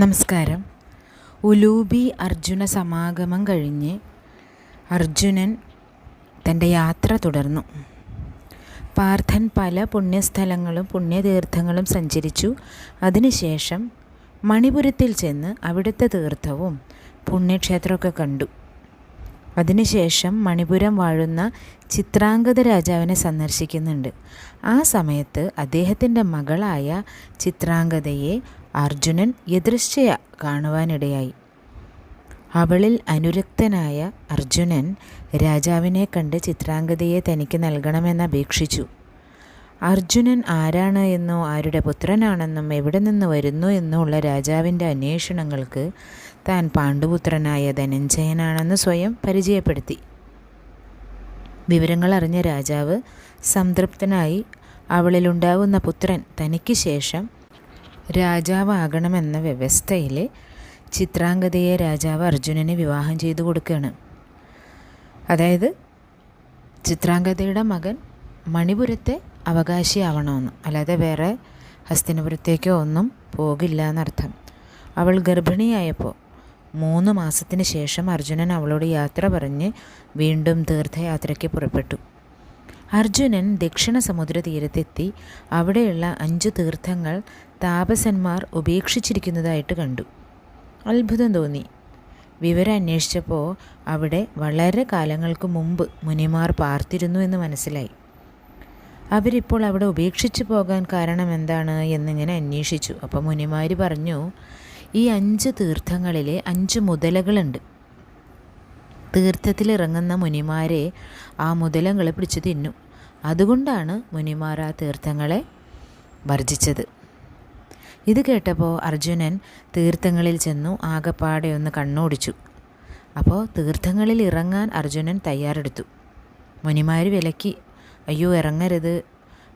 നമസ്കാരം. ഉലൂബി അർജുന സമാഗമം കഴിഞ്ഞ് അർജുനൻ തന്റെ യാത്ര തുടർന്നു. പാർത്ഥൻ പല പുണ്യസ്ഥലങ്ങളും പുണ്യതീർത്ഥങ്ങളും സഞ്ചരിച്ചു. അതിനുശേഷം മണിപുരത്തിൽ ചെന്ന് അവിടുത്തെ തീർത്ഥവും പുണ്യക്ഷേത്രമൊക്കെ കണ്ടു. അതിനുശേഷം മണിപുരം വാഴുന്ന ചിത്രാംഗത രാജാവിനെ സന്ദർശിക്കുന്നുണ്ട്. ആ സമയത്ത് അദ്ദേഹത്തിന്റെ മകളായ ചിത്രാംഗതയെ അർജുനൻ യദൃശ്ചയ കാണുവാനിടയായി. അവളിൽ അനുരക്തനായ അർജുനൻ രാജാവിനെ കണ്ട് ചിത്രാംഗതയെ തനിക്ക് നൽകണമെന്ന് അപേക്ഷിച്ചു. അർജുനൻ ആരാണ് എന്നോ ആരുടെ പുത്രനാണെന്നും എവിടെ നിന്ന് വരുന്നു എന്നോ ഉള്ള രാജാവിന്റെ അന്വേഷണങ്ങൾക്ക് താൻ പാണ്ഡുപുത്രനായ ധനഞ്ജയനാണെന്ന് സ്വയം പരിചയപ്പെടുത്തി. വിവരങ്ങൾ അറിഞ്ഞ രാജാവ് സംതൃപ്തനായി അവളിലുണ്ടാവുന്ന പുത്രൻ തനിക്ക് ശേഷം രാജാവാകണമെന്ന വ്യവസ്ഥയിൽ ചിത്രാംഗതയെ രാജാവ് അർജുനന് വിവാഹം ചെയ്തു കൊടുക്കുകയാണ് അതായത് ചിത്രാംഗതയുടെ മകൻ മണിപുരത്തെ അവകാശിയാവണമെന്ന്. അല്ലാതെ വേറെ ഹസ്തിനപുരത്തേക്കോ ഒന്നും പോകില്ല എന്നർത്ഥം. അവൾ ഗർഭിണിയായപ്പോൾ മൂന്ന് മാസത്തിന് ശേഷം അർജുനൻ അവളോട് യാത്ര പറഞ്ഞ് വീണ്ടും തീർത്ഥയാത്രയ്ക്ക് പുറപ്പെട്ടു. അർജുനൻ ദക്ഷിണ സമുദ്ര തീരത്തെത്തി അവിടെയുള്ള അഞ്ച് തീർത്ഥങ്ങൾ താപസന്മാർ ഉപേക്ഷിച്ചിരിക്കുന്നതായിട്ട് കണ്ടു. അത്ഭുതം തോന്നി. വിവരം അന്വേഷിച്ചപ്പോൾ അവിടെ വളരെ കാലങ്ങൾക്ക് മുമ്പ് മുനിമാർ പാർത്തിരുന്നു എന്ന് മനസ്സിലായി. അവരിപ്പോൾ അവിടെ ഉപേക്ഷിച്ചു പോകാൻ കാരണം എന്താണ് എന്നിങ്ങനെ അന്വേഷിച്ചു. അപ്പോൾ മുനിമാർ പറഞ്ഞു ഈ അഞ്ച് തീർത്ഥങ്ങളിലെ അഞ്ച് മുതലകളുണ്ട്. തീർത്ഥത്തിലിറങ്ങുന്ന മുനിമാരെ ആ മുതലങ്ങൾ പിടിച്ചു തിന്നു. അതുകൊണ്ടാണ് മുനിമാർ ആ തീർത്ഥങ്ങളെ വർജിച്ചത്. ഇത് കേട്ടപ്പോൾ അർജുനൻ തീർത്ഥങ്ങളിൽ ചെന്നു ആകപ്പാടെ ഒന്ന് കണ്ണോടിച്ചു. അപ്പോൾ തീർത്ഥങ്ങളിൽ ഇറങ്ങാൻ അർജുനൻ തയ്യാറെടുത്തു. മുനിമാർ വിലക്കി അയ്യോ ഇറങ്ങരുത്.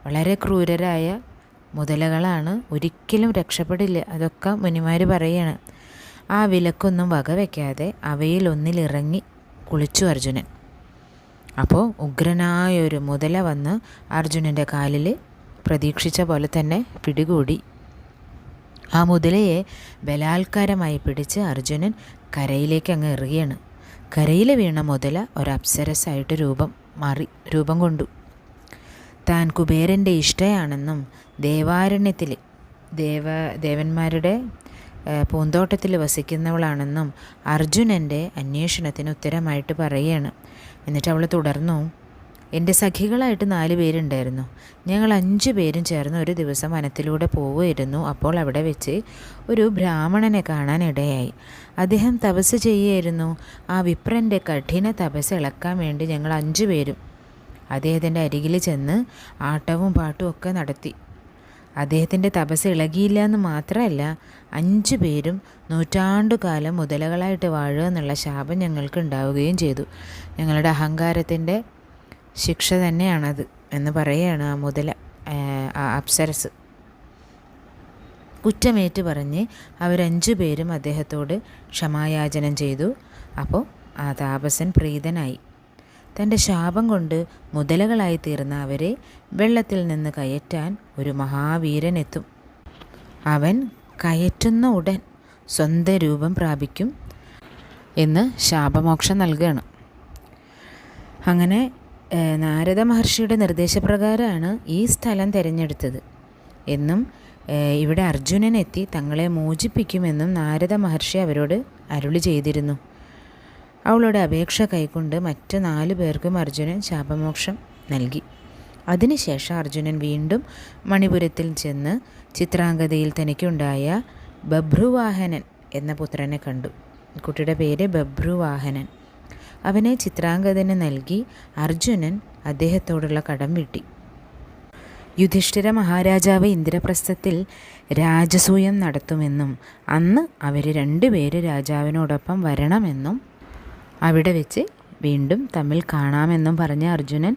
വളരെ ക്രൂരരായ മുതലകളാണ്. ഒരിക്കലും രക്ഷപ്പെടില്ല. അതൊക്കെ മുനിമാർ പറയാണ്. ആ വിലക്കൊന്നും വകവയ്ക്കാതെ അവയിൽ ഒന്നിലിറങ്ങി കുളിച്ചു അർജുനൻ. അപ്പോൾ ഉഗ്രനായൊരു മുതല വന്ന് അർജുനന്റെ കാലിൽ പ്രതീക്ഷിച്ച പോലെ തന്നെ പിടികൂടി. ആ മുതലയെ ബലാത്കാരമായി പിടിച്ച് അർജുനൻ കരയിലേക്ക് അങ്ങ് എറിയാണ്. കരയിൽ വീണ മുതല ഒരപ്സരസായിട്ട് രൂപം മാറി രൂപം കൊണ്ടു. താൻ കുബേരന്റെ ഇഷ്ടയാണെന്നും ദേവാരണ്യത്തിൽ ദേവ ദേവന്മാരുടെ പൂന്തോട്ടത്തിൽ വസിക്കുന്നവളാണെന്നും അർജുനന്റെ അന്വേഷണത്തിന് ഉത്തരമായിട്ട് പറയുകയാണ് എന്നിട്ട് അവൾ തുടർന്നു എന്റെ സഖികളായിട്ട് നാല് പേരുണ്ടായിരുന്നു. ഞങ്ങൾ അഞ്ച് പേരും ചേർന്ന് ഒരു ദിവസം വനത്തിലൂടെ പോവുമായിരുന്നു അപ്പോൾ അവിടെ വെച്ച് ഒരു ബ്രാഹ്മണനെ കാണാനിടയായി. അദ്ദേഹം തപസ് ചെയ്യുമായിരുന്നു ആ വിപ്രന്റെ കഠിന തപസ് ഇളക്കാൻ വേണ്ടി ഞങ്ങൾ അഞ്ച് പേരും അദ്ദേഹത്തിന്റെ അരികിൽ ചെന്ന് ആട്ടവും പാട്ടും ഒക്കെ നടത്തി. അദ്ദേഹത്തിന്റെ തപസ് ഇളകിയില്ല എന്ന് മാത്രമല്ല അഞ്ചു പേരും നൂറ്റാണ്ടുകാലം മുതലകളായിട്ട് വാഴുക എന്നുള്ള ശാപം ഞങ്ങൾക്ക് ഉണ്ടാവുകയും ചെയ്തു. ഞങ്ങളുടെ അഹങ്കാരത്തിന്റെ ശിക്ഷ തന്നെയാണത് എന്ന് പറയുകയാണ് ആ മുതല അപ്സരസ്. കുറ്റമേറ്റ് പറഞ്ഞ് അവരഞ്ചു പേരും അദ്ദേഹത്തോട് ക്ഷമായാചനം ചെയ്തു. അപ്പോൾ ആ താപസൻ പ്രീതനായി. തന്റെ ശാപം കൊണ്ട് മുതലകളായി തീർന്ന അവരെ വെള്ളത്തിൽ നിന്ന് കയറ്റാൻ ഒരു മഹാവീരൻ എത്തും അവൻ കയറ്റുന്ന ഉടൻ സ്വന്തം രൂപം പ്രാപിക്കും എന്ന് ശാപമോക്ഷം നൽകുകയാണ്. അങ്ങനെ നാരദ മഹർഷിയുടെ നിർദ്ദേശപ്രകാരമാണ് ഈ സ്ഥലം തിരഞ്ഞെടുത്തത് എന്നും ഇവിടെ അർജുനൻ എത്തി തങ്ങളെ മോചിപ്പിക്കുമെന്നും നാരദ മഹർഷി അവരോട് അരുളി ചെയ്തിരുന്നു. അവളുടെ അപേക്ഷ കൈക്കൊണ്ട് മറ്റ് നാല് പേർക്കും അർജുനൻ ശാപമോക്ഷം നൽകി. അതിനുശേഷം അർജുനൻ വീണ്ടും മണിപുരത്തിൽ ചെന്ന് ചിത്രാംഗതയിൽ തനിക്കുണ്ടായ ബഭ്രുവാഹനൻ എന്ന പുത്രനെ കണ്ടു. കുട്ടിയുടെ പേര് ബഭ്രുവാഹനൻ. അവനെ ചിത്രാംഗതന് നൽകി അർജുനൻ അദ്ദേഹത്തോടുള്ള കടം വീട്ടി. യുധിഷ്ഠിര മഹാരാജാവ് ഇന്ദ്രപ്രസ്ഥത്തിൽ രാജസൂയം നടത്തുമെന്നും അന്ന് അവർ രണ്ടുപേര് രാജാവിനോടൊപ്പം വരണമെന്നും അവിടെ വെച്ച് വീണ്ടും തമ്മിൽ കാണാമെന്നും പറഞ്ഞ അർജുനൻ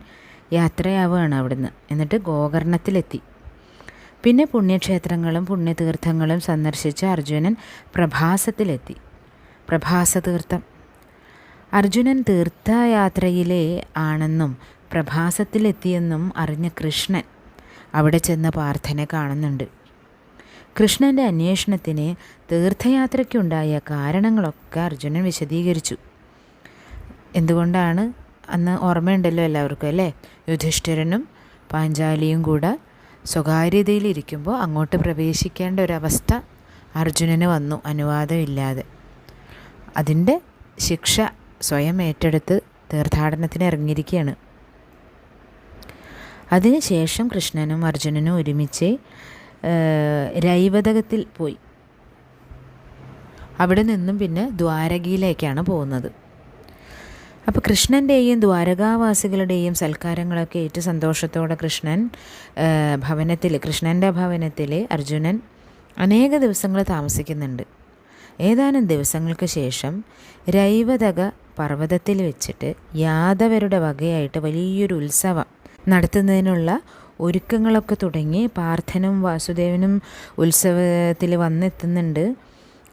യാത്രയാവുകയാണ് അവിടുന്ന്. എന്നിട്ട് ഗോകർണത്തിലെത്തി. പിന്നെ പുണ്യക്ഷേത്രങ്ങളും പുണ്യതീർത്ഥങ്ങളും സന്ദർശിച്ച് അർജുനൻ പ്രഭാസത്തിലെത്തി. പ്രഭാസതീർത്ഥം. അർജുനൻ തീർത്ഥയാത്രയിലെ ആണെന്നും പ്രഭാസത്തിലെത്തിയെന്നും അറിഞ്ഞ കൃഷ്ണൻ അവിടെ ചെന്ന് പാർത്ഥനെ കാണുന്നുണ്ട്. കൃഷ്ണന്റെ അന്വേഷണത്തിന് തീർത്ഥയാത്രയ്ക്കുണ്ടായ കാരണങ്ങളൊക്കെ അർജുനൻ വിശദീകരിച്ചു. എന്തുകൊണ്ടാണ് അന്ന് ഓർമ്മയുണ്ടല്ലോ എല്ലാവർക്കും അല്ലേ? യുധിഷ്ഠിരനും പാഞ്ചാലിയും കൂടെ സ്വകാര്യതയിലിരിക്കുമ്പോൾ അങ്ങോട്ട് പ്രവേശിക്കേണ്ട ഒരവസ്ഥ അർജുനന് വന്നു അനുവാദമില്ലാതെ. അതിന്റെ ശിക്ഷ സ്വയം ഏറ്റെടുത്ത് തീർത്ഥാടനത്തിന് ഇറങ്ങിയിരിക്കുകയാണ്. അതിനുശേഷം കൃഷ്ണനും അർജുനനും ഒരുമിച്ച് രൈവതകത്തിൽ പോയി. അവിടെ നിന്നും പിന്നെ ദ്വാരകയിലേക്കാണ് പോകുന്നത്. അപ്പോൾ കൃഷ്ണന്റെയും ദ്വാരകാവാസികളുടെയും സൽക്കാരങ്ങളൊക്കെ ഏറ്റു സന്തോഷത്തോടെ കൃഷ്ണൻ ഭവനത്തിൽ കൃഷ്ണന്റെ ഭവനത്തിൽ അർജുനൻ അനേക ദിവസങ്ങൾ താമസിക്കുന്നുണ്ട്. ഏതാനും ദിവസങ്ങൾക്ക് ശേഷം രൈവതക പർവതത്തിൽ വെച്ചിട്ട് യാദവരുടെ വകയായിട്ട് വലിയൊരു ഉത്സവം നടത്തുന്നതിനുള്ള ഒരുക്കങ്ങളൊക്കെ തുടങ്ങി പാർത്ഥനും വാസുദേവനും ഉത്സവത്തിൽ വന്നെത്തുന്നുണ്ട്.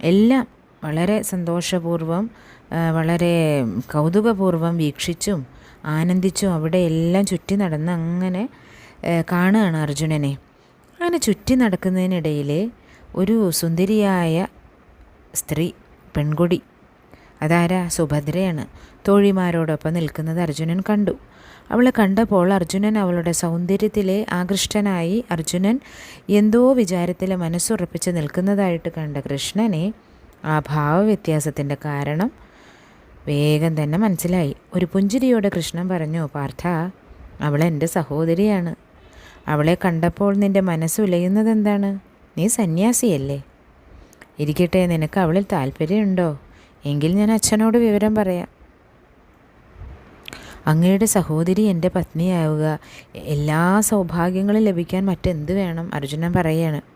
എല്ലാം വളരെ സന്തോഷപൂർവം വളരെ കൗതുകപൂർവം വീക്ഷിച്ചും ആനന്ദിച്ചും അവിടെ എല്ലാം ചുറ്റി നടന്ന് അങ്ങനെ കാണുകയാണ് അർജുനനെ. അങ്ങനെ ചുറ്റി നടക്കുന്നതിനിടയിൽ ഒരു സുന്ദരിയായ സ്ത്രീ പെൺകുടി അതാരാ? സുഭദ്രയാണ്. തോഴിമാരോടൊപ്പം നിൽക്കുന്നത് അർജുനൻ കണ്ടു. അവളെ കണ്ടപ്പോൾ അർജുനൻ അവളുടെ സൗന്ദര്യത്തിലെ ആകൃഷ്ടനായി അർജുനൻ എന്തോ വിചാരത്തിൽ മനസ്സുറപ്പിച്ച് നിൽക്കുന്നതായിട്ട് കണ്ട കൃഷ്ണനെ ആ ഭാവവ്യത്യാസത്തിന്റെ കാരണം വേഗം തന്നെ മനസ്സിലായി. ഒരു പുഞ്ചിരിയോടെ കൃഷ്ണൻ പറഞ്ഞു പാർത്ഥ അവൾ എന്റെ സഹോദരിയാണ്. അവളെ കണ്ടപ്പോൾ നിന്റെ മനസ്സ് ഉലയുന്നത് എന്താണ്? നീ സന്യാസിയല്ലേ? ഇരിക്കട്ടെ നിനക്ക് അവളിൽ താല്പര്യമുണ്ടോ? എങ്കിൽ ഞാൻ അച്ഛനോട് വിവരം പറയാം. അങ്ങയുടെ സഹോദരി എന്റെ പത്നിയാവുക. എല്ലാ സൗഭാഗ്യങ്ങളും ലഭിക്കാൻ മറ്റെന്ത് വേണം? അർജുനൻ പറയാണ്.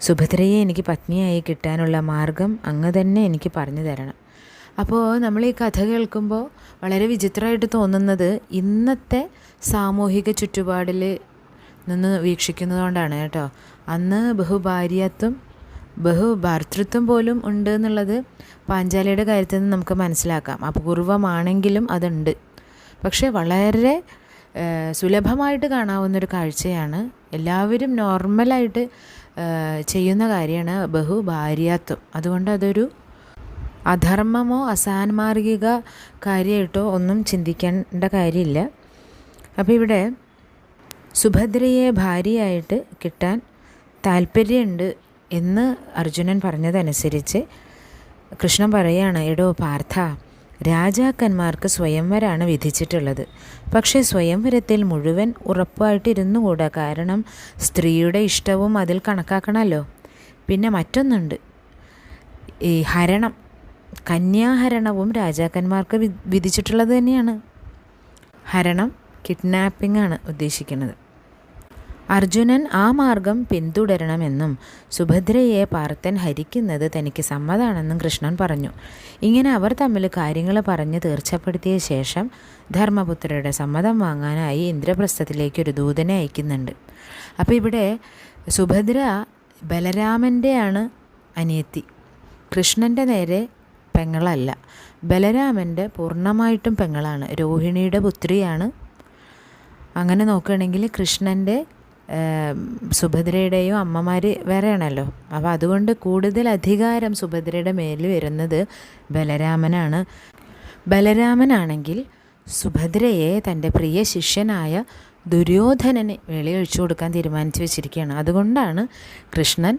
സുഭദ്രയെ എനിക്ക് പത്നിയായി കിട്ടാനുള്ള മാർഗം അങ്ങ് തന്നെ എനിക്ക് പറഞ്ഞു തരണം. അപ്പോൾ നമ്മൾ ഈ കഥ കേൾക്കുമ്പോൾ വളരെ വിചിത്രമായിട്ട് തോന്നുന്നത് ഇന്നത്തെ സാമൂഹിക ചുറ്റുപാടിൽ നിന്ന് വീക്ഷിക്കുന്നതുകൊണ്ടാണ് കേട്ടോ. അന്ന് ബഹുഭാര്യത്വം ബഹുഭർത്തൃത്വം പോലും ഉണ്ട് എന്നുള്ളത് പാഞ്ചാലിയുടെ കാര്യത്തിൽ നിന്ന് നമുക്ക് മനസ്സിലാക്കാം. അപൂർവമാണെങ്കിലും അതുണ്ട്. പക്ഷേ വളരെ സുലഭമായിട്ട് കാണാവുന്നൊരു കാഴ്ചയാണ് എല്ലാവരും നോർമലായിട്ട് ചെയ്യുന്ന കാര്യമാണ് ബഹുഭാര്യാത്വം. അതുകൊണ്ട് അതൊരു അധർമ്മമോ അസാൻമാർഗിക കാര്യമായിട്ടോ ഒന്നും ചിന്തിക്കേണ്ട കാര്യമില്ല. അപ്പോൾ ഇവിടെ സുഭദ്രയെ ഭാര്യയായിട്ട് കിട്ടാൻ താല്പര്യമുണ്ട് എന്ന് അർജുനൻ പറഞ്ഞതനുസരിച്ച് കൃഷ്ണൻ പറയുകയാണ് എടോ പാർത്ഥ രാജാക്കന്മാർക്ക് സ്വയംവരാണ് വിധിച്ചിട്ടുള്ളത്. പക്ഷേ സ്വയംവരത്തിൽ മുഴുവൻ ഉറപ്പായിട്ടിരുന്നുകൂടാ കാരണം സ്ത്രീയുടെ ഇഷ്ടവും അതിൽ കണക്കാക്കണമല്ലോ. പിന്നെ മറ്റൊന്നുണ്ട്. ഈ ഹരണം കന്യാഹരണവും രാജാക്കന്മാർക്ക് വിധിച്ചിട്ടുള്ളത് തന്നെയാണ്. ഹരണം കിഡ്നാപ്പിംഗ് ആണ് ഉദ്ദേശിക്കുന്നത്. അർജുനൻ ആ മാർഗം പിന്തുടരണമെന്നും സുഭദ്രയെ പാർത്തൻ ഹരിക്കുന്നത് തനിക്ക് സമ്മതാണെന്നും കൃഷ്ണൻ പറഞ്ഞു. ഇങ്ങനെ അവർ തമ്മിൽ കാര്യങ്ങൾ പറഞ്ഞ് തീർച്ചപ്പെടുത്തിയ ശേഷം ധർമ്മപുത്രയുടെ സമ്മതം വാങ്ങാനായി ഇന്ദ്രപ്രസ്ഥത്തിലേക്ക് ഒരു ദൂതനെ അയക്കുന്നുണ്ട്. അപ്പോൾ ഇവിടെ സുഭദ്ര ബലരാമന്റെയാണ് അനിയത്തി. കൃഷ്ണന്റെ നേരെ പെങ്ങളല്ല ബലരാമന്റെ പൂർണമായിട്ടും പെങ്ങളാണ് രോഹിണിയുടെ പുത്രിയാണ്. അങ്ങനെ നോക്കുകയാണെങ്കിൽ കൃഷ്ണന്റെ സുഭദ്രയുടെയും അമ്മമാർ വേറെയാണല്ലോ. അപ്പോൾ അതുകൊണ്ട് കൂടുതൽ അധികാരം സുഭദ്രയുടെ മേലിൽ വരുന്നത് ബലരാമനാണ്. ബലരാമനാണെങ്കിൽ സുഭദ്രയെ തന്റെ പ്രിയ ശിഷ്യനായ ദുര്യോധനനെ വെളിയൊഴിച്ചു കൊടുക്കാൻ തീരുമാനിച്ചു വെച്ചിരിക്കുകയാണ്. അതുകൊണ്ടാണ് കൃഷ്ണൻ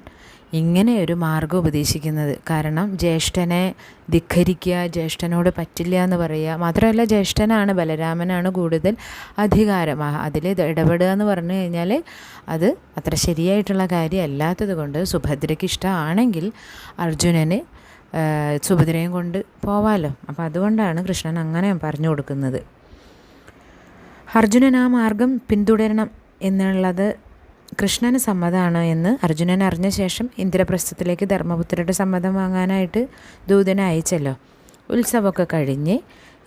ഇങ്ങനെ ഒരു മാർഗം ഉപദേശിക്കുന്നത്. കാരണം ജ്യേഷ്ഠനെ ധിഖരിക്കുക ജ്യേഷ്ഠനോട് പറ്റില്ല എന്ന് പറയുക മാത്രമല്ല ജ്യേഷ്ഠനാണ് ബലരാമനാണ് കൂടുതൽ അധികാരം. അതിൽ ഇടപെടുക എന്ന് പറഞ്ഞു കഴിഞ്ഞാൽ അത് അത്ര ശരിയായിട്ടുള്ള കാര്യമല്ലാത്തത് കൊണ്ട് സുഭദ്രയ്ക്ക് ഇഷ്ടമാണെങ്കിൽ അർജുനന് സുഭദ്രയും കൊണ്ട് പോവാലോ. അപ്പോൾ അതുകൊണ്ടാണ് കൃഷ്ണൻ അങ്ങനെ പറഞ്ഞു കൊടുക്കുന്നത്. അർജുനൻ ആ മാർഗം പിന്തുടരണം എന്നുള്ളത് കൃഷ്ണന് സമ്മതമാണ് എന്ന് അർജുനൻ അറിഞ്ഞ ശേഷം ഇന്ദ്രപ്രസ്ഥത്തിലേക്ക് ധർമ്മപുത്രരുടെ സമ്മതം വാങ്ങാനായിട്ട് ദൂതനെ അയച്ചല്ലോ. ഉത്സവമൊക്കെ കഴിഞ്ഞ്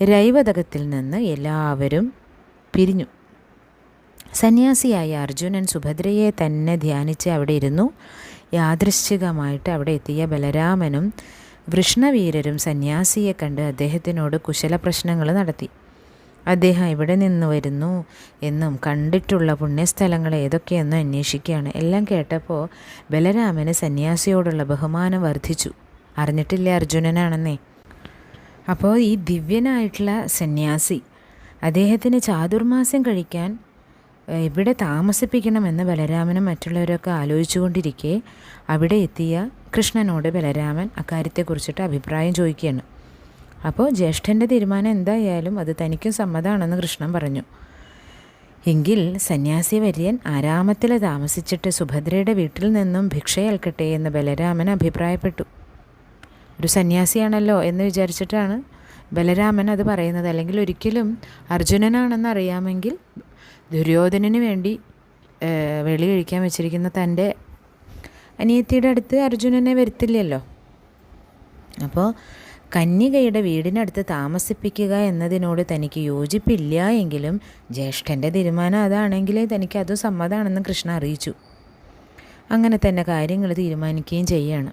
രൈവതകത്തിൽ നിന്ന് എല്ലാവരും പിരിഞ്ഞു. സന്യാസിയായ അർജുനൻ സുഭദ്രയെ തന്നെ ധ്യാനിച്ച് അവിടെ ഇരുന്നു. യാദൃശ്ചികമായിട്ട് അവിടെ എത്തിയ ബലരാമനും വൃഷ്ണവീരരും സന്യാസിയെ കണ്ട് അദ്ദേഹത്തിനോട് കുശല പ്രശ്നങ്ങൾ നടത്തി. അദ്ദേഹം ഇവിടെ നിന്ന് വരുന്നു എന്നും കണ്ടിട്ടുള്ള പുണ്യസ്ഥലങ്ങൾ ഏതൊക്കെയെന്നും അന്വേഷിക്കുകയാണ്. എല്ലാം കേട്ടപ്പോൾ ബലരാമന് സന്യാസിയോടുള്ള ബഹുമാനം വർദ്ധിച്ചു. അറിഞ്ഞിട്ടില്ല അർജുനനാണെന്നേ? അപ്പോൾ ഈ ദിവ്യനായിട്ടുള്ള സന്യാസി അദ്ദേഹത്തിന് ചാതുർമാസ്യം കഴിക്കാൻ ഇവിടെ താമസിപ്പിക്കണമെന്ന് ബലരാമനും മറ്റുള്ളവരൊക്കെ ആലോചിച്ചുകൊണ്ടിരിക്കെ അവിടെ എത്തിയ കൃഷ്ണനോട് ബലരാമൻ അക്കാര്യത്തെക്കുറിച്ചിട്ട് അഭിപ്രായം ചോദിക്കുകയാണ്. അപ്പോൾ ജ്യേഷ്ഠന്റെ തീരുമാനം എന്തായാലും അത് തനിക്കും സമ്മതമാണെന്ന് കൃഷ്ണൻ പറഞ്ഞു. എങ്കിൽ സന്യാസി വര്യൻ ആരാമത്തിൽ താമസിച്ചിട്ട് സുഭദ്രയുടെ വീട്ടിൽ നിന്നും ഭിക്ഷയേൽക്കട്ടെ എന്ന് ബലരാമൻ അഭിപ്രായപ്പെട്ടു. ഒരു സന്യാസിയാണല്ലോ എന്ന് വിചാരിച്ചിട്ടാണ് ബലരാമൻ അത് പറയുന്നത്. അല്ലെങ്കിൽ ഒരിക്കലും അർജുനനാണെന്ന് അറിയാമെങ്കിൽ ദുര്യോധനന് വേണ്ടി വെളി കഴിക്കാൻ വെച്ചിരിക്കുന്ന തന്റെ അനിയത്തിയുടെ അടുത്ത് അർജുനനെ വരുത്തില്ലല്ലോ. അപ്പോൾ കന്യകയുടെ വീടിനടുത്ത് താമസിപ്പിക്കുക എന്നതിനോട് തനിക്ക് യോജിപ്പില്ല എങ്കിലും ജ്യേഷ്ഠന്റെ തീരുമാനം അതാണെങ്കിൽ തനിക്ക് അത് സമ്മതമാണെന്ന് കൃഷ്ണ അറിയിച്ചു. അങ്ങനെ തന്നെ കാര്യങ്ങൾ തീരുമാനിക്കുകയും ചെയ്യാണ്.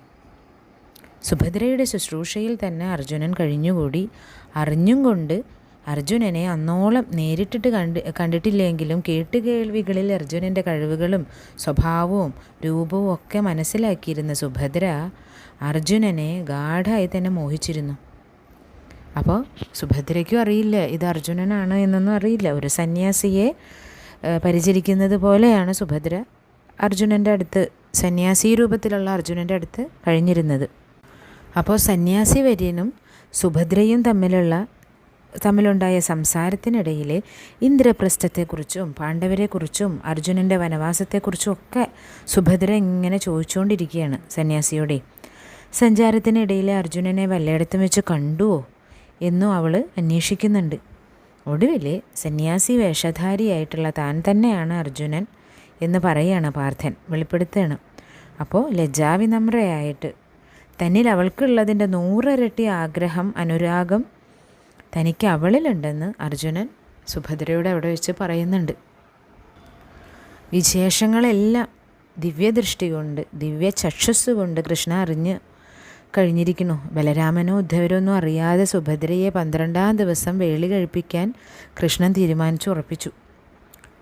സുഭദ്രയുടെ ശുശ്രൂഷയിൽ തന്നെ അർജുനൻ കഴിഞ്ഞുകൂടി. അറിഞ്ഞും കൊണ്ട് അർജുനനെ അന്നോളം നേരിട്ടിട്ട് കണ്ട് കണ്ടിട്ടില്ലെങ്കിലും കേട്ടുകേൾവികളിൽ അർജുനന്റെ കഴിവുകളും സ്വഭാവവും രൂപവും ഒക്കെ മനസ്സിലാക്കിയിരുന്ന സുഭദ്ര അർജുനനെ ഗാഠമായി തന്നെ മോഹിച്ചിരുന്നു. അപ്പോൾ സുഭദ്രയ്ക്കും അറിയില്ല ഇത് അർജുനനാണ് എന്നൊന്നും അറിയില്ല. ഒരു സന്യാസിയെ പരിചരിക്കുന്നത് പോലെയാണ് സുഭദ്ര അർജുനന്റെ അടുത്ത് സന്യാസി രൂപത്തിലുള്ള അർജുനന്റെ അടുത്ത് കഴിഞ്ഞിരുന്നത്. അപ്പോൾ സന്യാസി വര്യനും സുഭദ്രയും തമ്മിലുള്ള തമ്മിലുണ്ടായ സംസാരത്തിനിടയിൽ ഇന്ദ്രപ്രസ്ഥത്തെക്കുറിച്ചും പാണ്ഡവരെക്കുറിച്ചും അർജുനന്റെ വനവാസത്തെക്കുറിച്ചും ഒക്കെ സുഭദ്ര ഇങ്ങനെ ചോദിച്ചുകൊണ്ടിരിക്കുകയാണ് സന്യാസിയോടെ. സഞ്ചാരത്തിനിടയിൽ അർജുനനെ വല്ലയിടത്തും വെച്ച് കണ്ടുവോ എന്നും അവൾ അന്വേഷിക്കുന്നുണ്ട്. ഒടുവിൽ സന്യാസി വേഷധാരിയായിട്ടുള്ള താൻ തന്നെയാണ് അർജുനൻ എന്ന് പറയുകയാണ് പാർത്ഥൻ വെളിപ്പെടുത്തുകയാണ് അപ്പോൾ ലജ്ജാവിനമ്രയായിട്ട് തന്നിൽ അവൾക്കുള്ളതിന്റെ നൂറരട്ടി ആഗ്രഹം അനുരാഗം തനിക്ക് അവളിലുണ്ടെന്ന് അർജുനൻ സുഭദ്രയുടെ അവിടെ വെച്ച് പറയുന്നുണ്ട്. വിശേഷങ്ങളെല്ലാം ദിവ്യദൃഷ്ടി കൊണ്ട് ദിവ്യ ചക്ഷസ് കൊണ്ട് കൃഷ്ണ അറിഞ്ഞ് കഴിഞ്ഞിരിക്കുന്നു. ബലരാമനോ ഉദ്ധവരോ ഒന്നും അറിയാതെ സുഭദ്രയെ പന്ത്രണ്ടാം ദിവസം വേളി കഴിപ്പിക്കാൻ കൃഷ്ണൻ തീരുമാനിച്ചു ഉറപ്പിച്ചു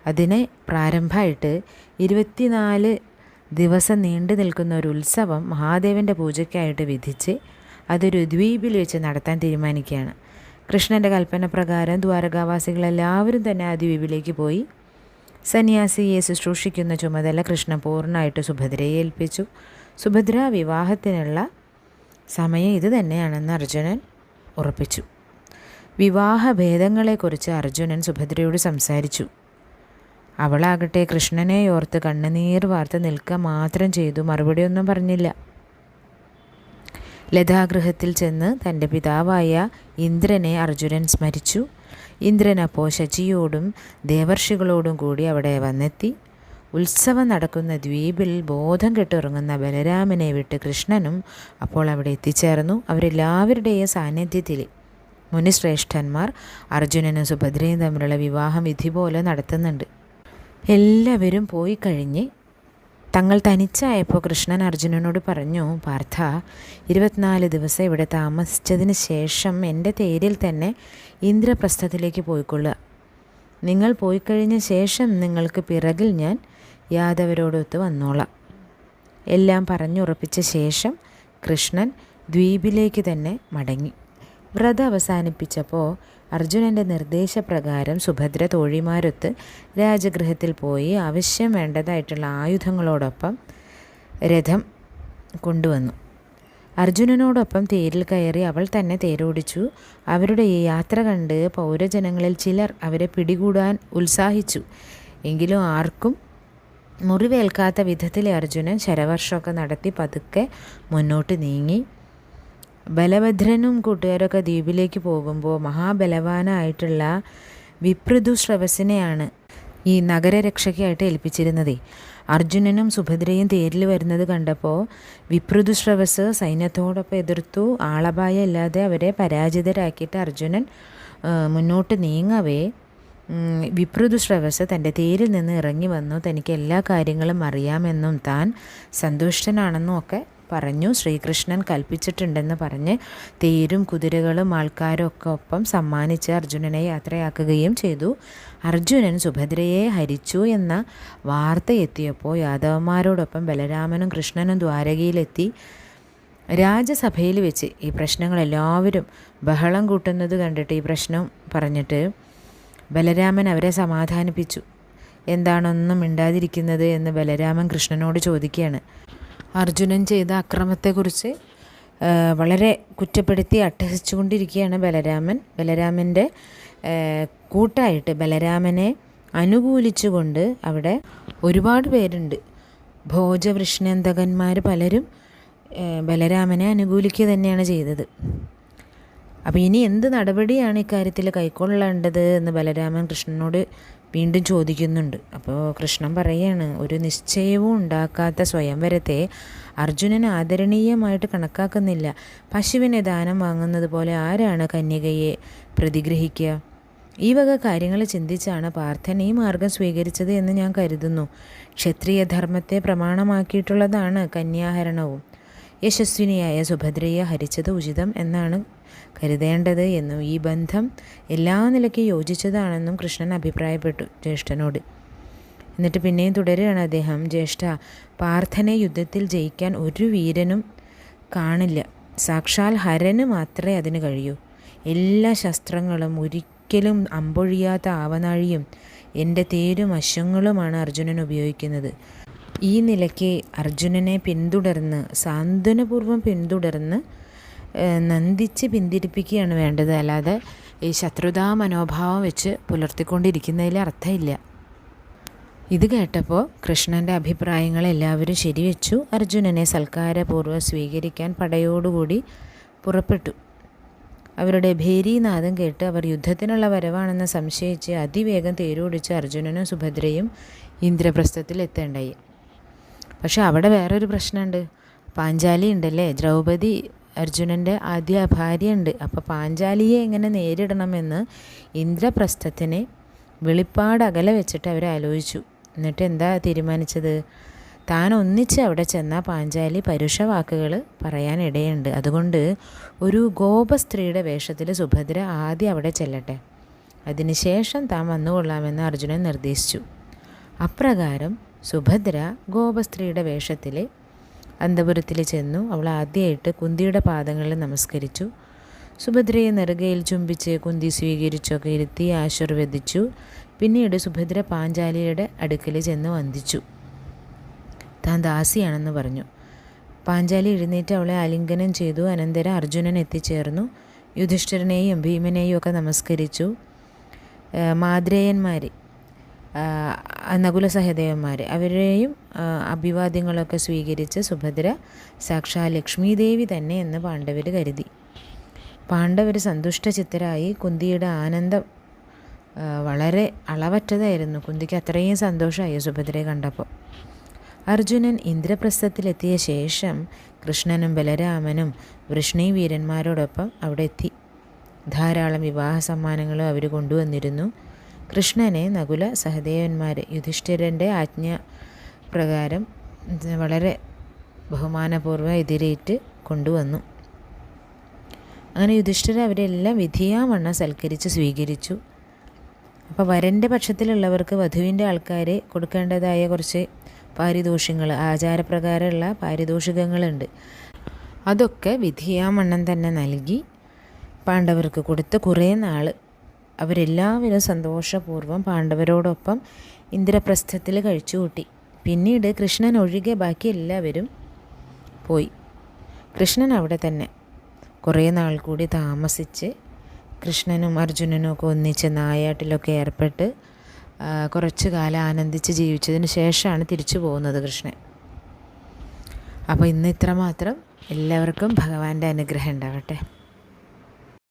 അതിന് പ്രാരംഭമായിട്ട് ഇരുപത്തിനാല് ദിവസം നീണ്ടു നിൽക്കുന്ന ഒരു ഉത്സവം മഹാദേവന്റെ പൂജയ്ക്കായിട്ട് വിധിച്ച് അതൊരു ദ്വീപിൽ വെച്ച് നടത്താൻ തീരുമാനിക്കുകയാണ്. കൃഷ്ണന്റെ കൽപ്പന പ്രകാരം ദ്വാരകാവാസികളെല്ലാവരും തന്നെ ആ ദ്വീപിലേക്ക് പോയി. സന്യാസിയെ ശുശ്രൂഷിക്കുന്ന ചുമതല കൃഷ്ണൻ പൂർണമായിട്ട് സുഭദ്രയെ ഏൽപ്പിച്ചു. സുഭദ്ര വിവാഹത്തിനുള്ള സമയം ഇത് തന്നെയാണെന്ന് അർജുനൻ ഉറപ്പിച്ചു. വിവാഹഭേദങ്ങളെക്കുറിച്ച് അർജുനൻ സുഭദ്രയോട് സംസാരിച്ചു. അവളാകട്ടെ കൃഷ്ണനെ ഓർത്ത് കണ്ണുനീർ വാർത്ത് നിൽക്കുക മാത്രം ചെയ്തു മറുപടിയൊന്നും പറഞ്ഞില്ല. ലതാഗൃഹത്തിൽ ചെന്ന് തന്റെ പിതാവായ ഇന്ദ്രനെ അർജുനൻ സ്മരിച്ചു. ഇന്ദ്രൻ അപ്പോൾ ശചിയോടും ദേവർഷികളോടും കൂടി അവിടെ വന്നെത്തി. ഉത്സവം നടക്കുന്ന ദ്വീപിൽ ബോധം കെട്ടുറങ്ങുന്ന ബലരാമനെ വിട്ട് കൃഷ്ണനും അപ്പോൾ അവിടെ എത്തിച്ചേർന്നു. അവരെല്ലാവരുടെയും സാന്നിധ്യത്തിൽ മുനിശ്രേഷ്ഠന്മാർ അർജുനനും സുഭദ്രയും തമ്മിലുള്ള വിവാഹം വിധി പോലെ നടത്തുന്നുണ്ട്. എല്ലാവരും പോയി കഴിഞ്ഞ് തങ്ങൾ തനിച്ചായപ്പോൾ കൃഷ്ണൻ അർജുനനോട് പറഞ്ഞു പാർത്ഥ ഇരുപത്തിനാല് ദിവസം ഇവിടെ താമസിച്ചതിന് ശേഷം എന്റെ തേരിൽ തന്നെ ഇന്ദ്രപ്രസ്ഥത്തിലേക്ക് പോയിക്കൊള്ളുക. നിങ്ങൾ പോയിക്കഴിഞ്ഞ ശേഷം നിങ്ങൾക്ക് പിറകിൽ ഞാൻ യാദവരോടൊത്ത് വന്നോളാം എല്ലാം പറഞ്ഞുറപ്പിച്ച ശേഷം കൃഷ്ണൻ ദ്വീപിലേക്ക് തന്നെ മടങ്ങി. വ്രതം അവസാനിപ്പിച്ചപ്പോൾ അർജുനന്റെ നിർദ്ദേശപ്രകാരം സുഭദ്ര തോഴിമാരൊത്ത് രാജഗൃഹത്തിൽ പോയി ആവശ്യം വേണ്ടതായിട്ടുള്ള ആയുധങ്ങളോടൊപ്പം രഥം കൊണ്ടുവന്നു. അർജുനനോടൊപ്പം തേരിൽ കയറി അവൾ തന്നെ തേരോടിച്ചു. അവരുടെ ഈ യാത്ര കണ്ട് പൗരജനങ്ങളിൽ ചിലർ അവരെ പിടികൂടാൻ ഉത്സാഹിച്ചു. എങ്കിലും ആർക്കും മുറിവേൽക്കാത്ത വിധത്തിൽ അർജുനൻ ശരവർഷമൊക്കെ നടത്തി പതുക്കെ മുന്നോട്ട് നീങ്ങി. ബലഭദ്രനും കൂട്ടുകാരൊക്കെ ദ്വീപിലേക്ക് പോകുമ്പോൾ മഹാബലവാനായിട്ടുള്ള വിപ്രതു ശ്രവസിനെയാണ് ഈ നഗരരക്ഷയ്ക്കായിട്ട് ഏൽപ്പിച്ചിരുന്നത്. അർജുനനും സുഭദ്രയും തേരിൽ വരുന്നത് കണ്ടപ്പോൾ വിപ്രതു ശ്രവസ് സൈന്യത്തോടൊപ്പം എതിർത്തു. ആളപായ ഇല്ലാതെ അവരെ പരാജിതരാക്കിയിട്ട് അർജുനൻ മുന്നോട്ട് നീങ്ങവേ. വിപ്രതു ശ്രവസ് തന്റെ തേരിൽ നിന്ന് ഇറങ്ങി വന്നു. തനിക്ക് എല്ലാ കാര്യങ്ങളും അറിയാമെന്നും താൻ സന്തുഷ്ടനാണെന്നും ഒക്കെ പറഞ്ഞു. ശ്രീകൃഷ്ണൻ കൽപ്പിച്ചിട്ടുണ്ടെന്ന് പറഞ്ഞ് തേരും കുതിരകളും ആൾക്കാരും ഒക്കെ ഒപ്പം സമ്മാനിച്ച് അർജുനനെ യാത്രയാക്കുകയും ചെയ്തു. അർജുനൻ സുഭദ്രയെ ഹരിച്ചു എന്ന വാർത്ത എത്തിയപ്പോൾ യാദവന്മാരോടൊപ്പം ബലരാമനും കൃഷ്ണനും ദ്വാരകയിലെത്തി. രാജസഭയിൽ വെച്ച് ഈ പ്രശ്നങ്ങൾ എല്ലാവരും ബഹളം കൂട്ടുന്നത് കണ്ടിട്ട് ഈ പ്രശ്നം പറഞ്ഞിട്ട് ബലരാമൻ അവരെ സമാധാനിപ്പിച്ചു. എന്താണൊന്നും മിണ്ടാതിരിക്കുന്നത്? എന്ന് ബലരാമൻ കൃഷ്ണനോട് ചോദിക്കുകയാണ്. അർജുനൻ ചെയ്ത അക്രമത്തെക്കുറിച്ച് വളരെ കുറ്റപ്പെടുത്തി അട്ടഹസിച്ചുകൊണ്ടിരിക്കുകയാണ് ബലരാമൻ. ബലരാമന്റെ കൂട്ടായിട്ട് ബലരാമനെ അനുകൂലിച്ചുകൊണ്ട് അവിടെ ഒരുപാട് പേരുണ്ട്. ഭോജവൃഷ്ണന്തകന്മാർ പലരും ബലരാമനെ അനുകൂലിക്കുക തന്നെയാണ് ചെയ്തത്. അപ്പോൾ ഇനി എന്ത് നടപടിയാണ് ഇക്കാര്യത്തിൽ കൈക്കൊള്ളേണ്ടത് എന്ന് ബലരാമൻ കൃഷ്ണനോട് വീണ്ടും ചോദിക്കുന്നുണ്ട്. അപ്പോൾ കൃഷ്ണൻ പറയാണ് ഒരു നിശ്ചയവും ഉണ്ടാക്കാത്ത സ്വയംവരത്തെ അർജുനൻ ആദരണീയമായിട്ട് കണക്കാക്കുന്നില്ല. പശുവിനെ ദാനം വാങ്ങുന്നത് പോലെ ആരാണ് കന്യകയെ പ്രതിഗ്രഹിക്കുക? ഈ വക കാര്യങ്ങൾ ചിന്തിച്ചാണ് പാർത്ഥൻ ഈ മാർഗം സ്വീകരിച്ചത് എന്ന് ഞാൻ കരുതുന്നു. ക്ഷത്രിയ ധർമ്മത്തെ പ്രമാണമാക്കിയിട്ടുള്ളതാണ് കന്യാഹരണവും. യശസ്വിനിയായ സുഭദ്രയെ ഹരിച്ചത് ഉചിതം എന്നാണ് കരുതേണ്ടത് എന്നും ഈ ബന്ധം എല്ലാ നിലയ്ക്കും യോജിച്ചതാണെന്നും കൃഷ്ണൻ അഭിപ്രായപ്പെട്ടു ജ്യേഷ്ഠനോട്. എന്നിട്ട് പിന്നെയും തുടരുകയാണ് അദ്ദേഹം ജ്യേഷ്ഠ പാർത്ഥനെ യുദ്ധത്തിൽ ജയിക്കാൻ ഒരു വീരനും കാണില്ല. സാക്ഷാൽ ഹരന് മാത്രമേ അതിന് കഴിയൂ. എല്ലാ ശസ്ത്രങ്ങളും ഒരിക്കലും അമ്പൊഴിയാത്ത ആവനാഴിയും എന്റെ തേരും അശ്വങ്ങളുമാണ് അർജുനൻ ഉപയോഗിക്കുന്നത്. ഈ നിലയ്ക്ക് അർജുനനെ പിന്തുടർന്ന് സാന്ത്വനപൂർവം പിന്തുടർന്ന് നന്ദിച്ച് പിന്തിരിപ്പിക്കുകയാണ് വേണ്ടത്. അല്ലാതെ ഈ ശത്രുതാ മനോഭാവം വെച്ച് പുലർത്തിക്കൊണ്ടിരിക്കുന്നതിൽ അർത്ഥമില്ല. ഇത് കേട്ടപ്പോൾ കൃഷ്ണന്റെ അഭിപ്രായങ്ങൾ എല്ലാവരും ശരിവെച്ചു. അർജുനനെ സൽക്കാരപൂർവം സ്വീകരിക്കാൻ പടയോടുകൂടി പുറപ്പെട്ടു. അവരുടെ ഭേരീനാദം കേട്ട് അവർ യുദ്ധത്തിനുള്ള വരവാണെന്ന് സംശയിച്ച് അതിവേഗം തേരോടിച്ച് അർജുനനും സുഭദ്രയും ഇന്ദ്രപ്രസ്ഥത്തിൽ എത്തേണ്ടായി പക്ഷെ അവിടെ വേറൊരു പ്രശ്നമുണ്ട്. പാഞ്ചാലി ഉണ്ടല്ലേ ദ്രൗപദി അർജുനന്റെ ആദ്യ ഭാര്യയുണ്ട്. അപ്പോൾ പാഞ്ചാലിയെ എങ്ങനെ നേരിടണമെന്ന് ഇന്ദ്രപ്രസ്ഥത്തിനെ വെളിപ്പാട് അകലെ വെച്ചിട്ട് അവർ ആലോചിച്ചു. എന്നിട്ട് എന്താ തീരുമാനിച്ചത്? താൻ ഒന്നിച്ച് അവിടെ ചെന്ന പാഞ്ചാലി പരുഷ വാക്കുകൾ പറയാനിടയുണ്ട്. അതുകൊണ്ട് ഒരു ഗോപസ്ത്രീയുടെ വേഷത്തിൽ സുഭദ്ര ആദ്യം അവിടെ ചെല്ലട്ടെ. അതിനുശേഷം താൻ വന്നുകൊള്ളാമെന്ന് അർജുനൻ നിർദ്ദേശിച്ചു. അപ്രകാരം സുഭദ്ര ഗോപസ്ത്രീയുടെ വേഷത്തിൽ അന്തപുരത്തിൽ ചെന്നു. അവൾ ആദ്യമായിട്ട് കുന്തിയുടെ പാദങ്ങളിൽ നമസ്കരിച്ചു. സുഭദ്രയെ നെറുകയിൽ ചുംബിച്ച് കുന്തി സ്വീകരിച്ചൊക്കെ ഇരുത്തി ആശീർവദിച്ചു. പിന്നീട് സുഭദ്ര പാഞ്ചാലിയുടെ അടുക്കൽ ചെന്ന് വന്ദിച്ചു. താൻ ദാസിയാണെന്ന് പറഞ്ഞു. പാഞ്ചാലി എഴുന്നേറ്റ് അവളെ ആലിംഗനം ചെയ്തു. അനന്തരം അർജുനൻ എത്തിച്ചേർന്നു. യുധിഷ്ഠിരനെയും ഭീമനെയും ഒക്കെ നമസ്കരിച്ചു. മാദ്രേയന്മാർ നകുല സഹദേവന്മാർ അവരെയും അഭിവാദ്യങ്ങളൊക്കെ സ്വീകരിച്ച് സുഭദ്ര സാക്ഷാ ലക്ഷ്മി ദേവി തന്നെ എന്ന് പാണ്ഡവർ കരുതി. പാണ്ഡവർ സന്തുഷ്ടചിത്തരായി കുന്തിയുടെ ആനന്ദം വളരെ അളവറ്റതായിരുന്നു. കുന്തിക്ക് അത്രയും സന്തോഷമായി സുഭദ്രയെ കണ്ടപ്പോൾ അർജുനൻ ഇന്ദ്രപ്രസ്ഥത്തിലെത്തിയ ശേഷം കൃഷ്ണനും ബലരാമനും വൃഷ്ണി വീരന്മാരോടൊപ്പം അവിടെ എത്തി. ധാരാളം വിവാഹ സമ്മാനങ്ങളും അവർ കൊണ്ടുവന്നിരുന്നു. കൃഷ്ണനെ നകുല സഹദേവന്മാർ യുധിഷ്ഠിരന്റെ ആജ്ഞ പ്രകാരം വളരെ ബഹുമാനപൂർവം എതിരേറ്റ് കൊണ്ടുവന്നു. അങ്ങനെ യുധിഷ്ഠിര അവരെല്ലാം വിധിയാവണ്ണം സൽക്കരിച്ച് സ്വീകരിച്ചു. അപ്പോൾ വരന്റെ പക്ഷത്തിലുള്ളവർക്ക് വധുവിന്റെ ആൾക്കാരെ കൊടുക്കേണ്ടതായ കുറച്ച് പാരിതോഷികങ്ങൾ ആചാരപ്രകാരമുള്ള പാരിതോഷികങ്ങളുണ്ട്. അതൊക്കെ വിധിയാമണ്ണം തന്നെ നൽകി പാണ്ഡവർക്ക് കൊടുത്ത് കുറേ നാൾ അവരെല്ലാവരും സന്തോഷപൂർവം പാണ്ഡവരോടൊപ്പം ഇന്ദ്രപ്രസ്ഥത്തിൽ കഴിച്ചുകൂട്ടി. പിന്നീട് കൃഷ്ണൻ ഒഴികെ ബാക്കി എല്ലാവരും പോയി. കൃഷ്ണൻ അവിടെ തന്നെ. കുറേ നാൾ കൂടി താമസിച്ച് കൃഷ്ണനും അർജുനനും ഒക്കെ ഒന്നിച്ച് നായാട്ടിലൊക്കെ ഏർപ്പെട്ട് കുറച്ച് കാലം ആനന്ദിച്ച് ജീവിച്ചതിന് ശേഷമാണ് തിരിച്ചു പോകുന്നത് കൃഷ്ണൻ. അപ്പോൾ ഇന്ന് ഇത്രമാത്രം. എല്ലാവർക്കും ഭഗവാന്റെ അനുഗ്രഹം ഉണ്ടാവട്ടെ.